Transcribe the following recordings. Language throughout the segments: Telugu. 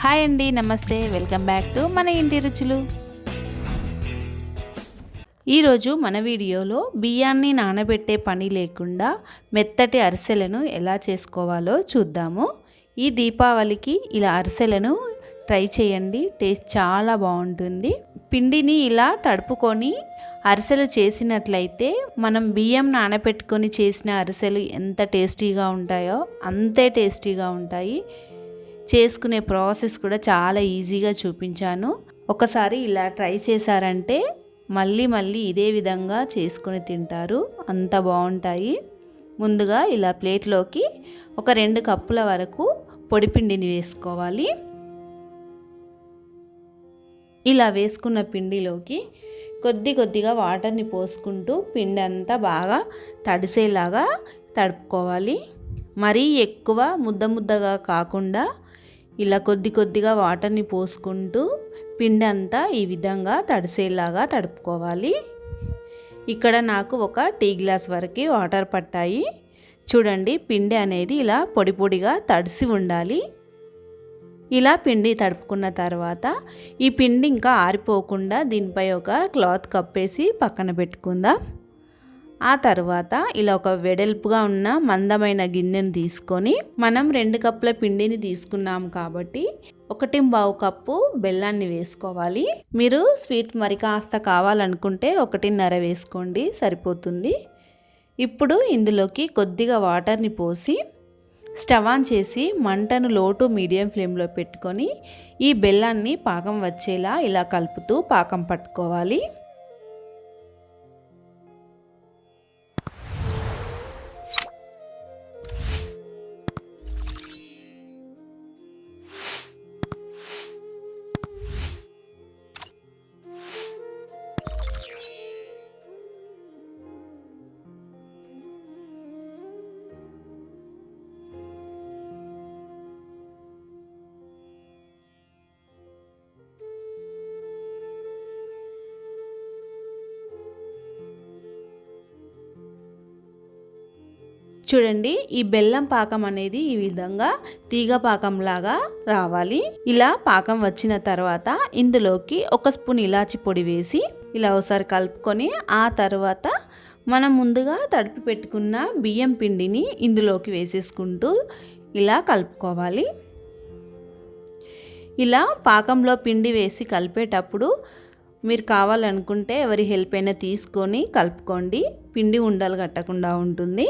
హాయ్ అండి నమస్తే వెల్కమ్ బ్యాక్ టు మన ఇంటి రుచులు. ఈరోజు మన వీడియోలో బియ్యాన్ని నానబెట్టే పని లేకుండా మెత్తటి అరిసెలను ఎలా చేసుకోవాలో చూద్దాము. ఈ దీపావళికి ఇలా అరిసెలను ట్రై చేయండి టేస్ట్ చాలా బాగుంటుంది. పిండిని ఇలా తడుపుకొని అరిసెలు చేసినట్లయితే మనం బియ్యం నానబెట్టుకొని చేసిన అరిసెలు ఎంత టేస్టీగా ఉంటాయో అంతే టేస్టీగా ఉంటాయి. చేసుకునే ప్రాసెస్ కూడా చాలా ఈజీగా చూపించాను. ఒకసారి ఇలా ట్రై చేశారంటే మళ్ళీ మళ్ళీ ఇదే విధంగా చేసుకుని తింటారు. అంత బాగుంటాయి. ముందుగా ఇలా ప్లేట్లోకి ఒక రెండు కప్పుల వరకు పొడిపిండిని వేసుకోవాలి. ఇలా వేసుకున్న పిండిలోకి కొద్ది కొద్దిగా వాటర్ని పోసుకుంటూ పిండి అంతా బాగా తడిసేలాగా తడుపుకోవాలి. మరీ ఎక్కువ ముద్ద ముద్దగా కాకుండా ఇలా కొద్ది కొద్దిగా వాటర్ని పోసుకుంటూ పిండి అంతా ఈ విధంగా తడిసేలాగా తడుపుకోవాలి. ఇక్కడ నాకు ఒక టీ గ్లాస్ వరకు వాటర్ పట్టాయి. చూడండి పిండి అనేది ఇలా పొడి పొడిగా తడిసి ఉండాలి. ఇలా పిండి తడుపుకున్న తర్వాత ఈ పిండి ఇంకా ఆరిపోకుండా దీనిపై ఒక క్లాత్ కప్పేసి పక్కన పెట్టుకుందాం. ఆ తర్వాత ఇలా ఒక వెడల్పుగా ఉన్న మందమైన గిన్నెను తీసుకొని మనం రెండు కప్పుల పిండిని తీసుకున్నాం కాబట్టి ఒకటి బావు కప్పు బెల్లాన్ని వేసుకోవాలి. మీరు స్వీట్ మరి కాస్త కావాలనుకుంటే ఒకటిన్నర వేసుకోండి సరిపోతుంది. ఇప్పుడు ఇందులోకి కొద్దిగా వాటర్ని పోసి స్టవ్ ఆన్ చేసి మంటను లోటు మీడియం ఫ్లేమ్లో పెట్టుకొని ఈ బెల్లాన్ని పాకం వచ్చేలా ఇలా కలుపుతూ పాకం పట్టుకోవాలి. చూడండి ఈ బెల్లం పాకం అనేది ఈ విధంగా తీగ పాకంలాగా రావాలి. ఇలా పాకం వచ్చిన తర్వాత ఇందులోకి ఒక స్పూన్ ఇలాచి పొడి వేసి ఇలా ఒకసారి కలుపుకొని ఆ తర్వాత మనం ముందుగా తడిపి పెట్టుకున్న బియ్యం పిండిని ఇందులోకి వేసేసుకుంటూ ఇలా కలుపుకోవాలి. ఇలా పాకంలో పిండి వేసి కలిపేటప్పుడు మీరు కావాలనుకుంటే ఎవరి హెల్ప్ అయినా తీసుకొని కలుపుకోండి. పిండి ఉండలు కట్టకుండా ఉంటుంది.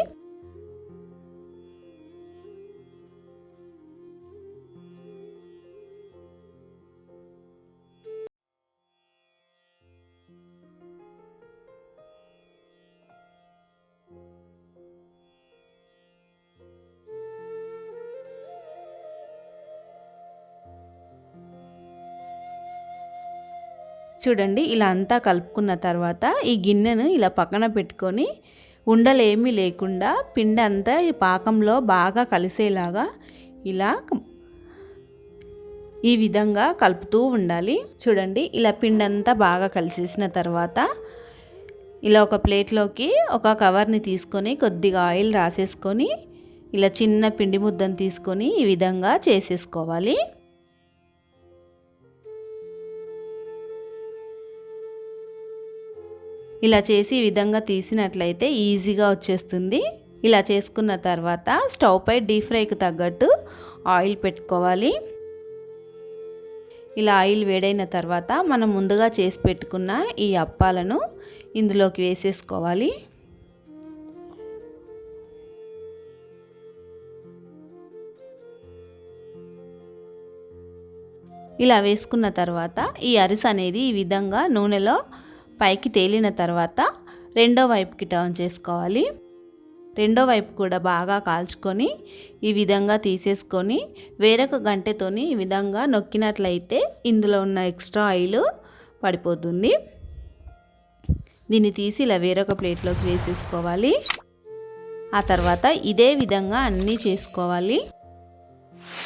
చూడండి ఇలా అంతా కలుపుకున్న తర్వాత ఈ గిన్నెను ఇలా పక్కన పెట్టుకొని ఉండలేమీ లేకుండా పిండి అంతా ఈ పాకంలో బాగా కలిసేలాగా ఇలా ఈ విధంగా కలుపుతూ ఉండాలి. చూడండి ఇలా పిండి అంతా బాగా కలిసేసిన తర్వాత ఇలా ఒక ప్లేట్లోకి ఒక కవర్ని తీసుకొని కొద్దిగా ఆయిల్ రాసేసుకొని ఇలా చిన్న పిండి ముద్దను తీసుకొని ఈ విధంగా చేసేసుకోవాలి. ఇలా చేసి ఈ విధంగా తీసినట్లయితే ఈజీగా వచ్చేస్తుంది. ఇలా చేసుకున్న తర్వాత స్టవ్ పై డీప్ ఫ్రైకి తగ్గట్టు ఆయిల్ పెట్టుకోవాలి. ఇలా ఆయిల్ వేడైన తర్వాత మనం ముందుగా చేసి పెట్టుకున్న ఈ అప్పాలను ఇందులోకి వేసేసుకోవాలి. ఇలా వేసుకున్న తర్వాత ఈ అరిస అనేది ఈ విధంగా నూనెలో పైకి తేలిన తర్వాత రెండో వైపుకి టర్న్ చేసుకోవాలి. రెండో వైపు కూడా బాగా కాల్చుకొని ఈ విధంగా తీసేసుకొని వేరొక గంటెతోని ఈ విధంగా నొక్కినట్లయితే ఇందులో ఉన్న ఎక్స్ట్రా ఆయిల్ పడిపోతుంది. దీన్ని తీసి ఇలా వేరొక ప్లేట్లోకి వేసేసుకోవాలి. ఆ తర్వాత ఇదే విధంగా అన్నీ చేసుకోవాలి.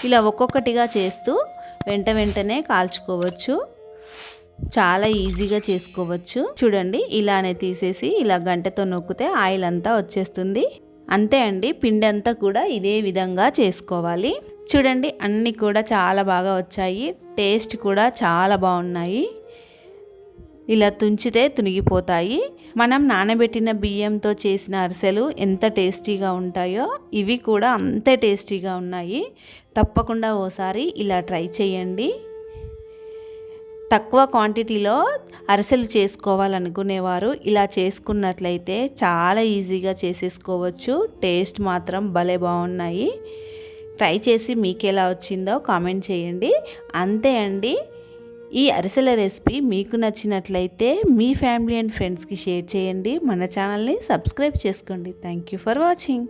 ఇలా ఒక్కొక్కటిగా చేస్తూ వెంట వెంటనే కాల్చుకోవచ్చు. చాలా ఈజీగా చేసుకోవచ్చు. చూడండి ఇలానే తీసేసి ఇలా గంటతో నొక్కితే ఆయిల్ అంతా వచ్చేస్తుంది. అంతే అండి పిండి అంతా కూడా ఇదే విధంగా చేసుకోవాలి. చూడండి అన్నీ కూడా చాలా బాగా వచ్చాయి. టేస్ట్ కూడా చాలా బాగున్నాయి. ఇలా తుంచితే తునిగిపోతాయి. మనం నానబెట్టిన బియ్యంతో చేసిన అరిసెలు ఎంత టేస్టీగా ఉంటాయో ఇవి కూడా అంతే టేస్టీగా ఉన్నాయి. తప్పకుండా ఓసారి ఇలా ట్రై చేయండి. తక్కువ క్వాంటిటీలో అరిసెలు చేసుకోవాలనుకునేవారు. ఇలా చేసుకున్నట్లయితే చాలా ఈజీగా చేసేసుకోవచ్చు. టేస్ట్ మాత్రం భలే బాగున్నాయి. ట్రై చేసి మీకు ఎలా వచ్చిందో కామెంట్ చేయండి. అంతే అండి. ఈ అరిసెల రెసిపీ మీకు నచ్చినట్లయితే మీ ఫ్యామిలీ అండ్ ఫ్రెండ్స్కి షేర్ చేయండి. మన ఛానల్ని సబ్స్క్రైబ్ చేసుకోండి. Thank you for watching.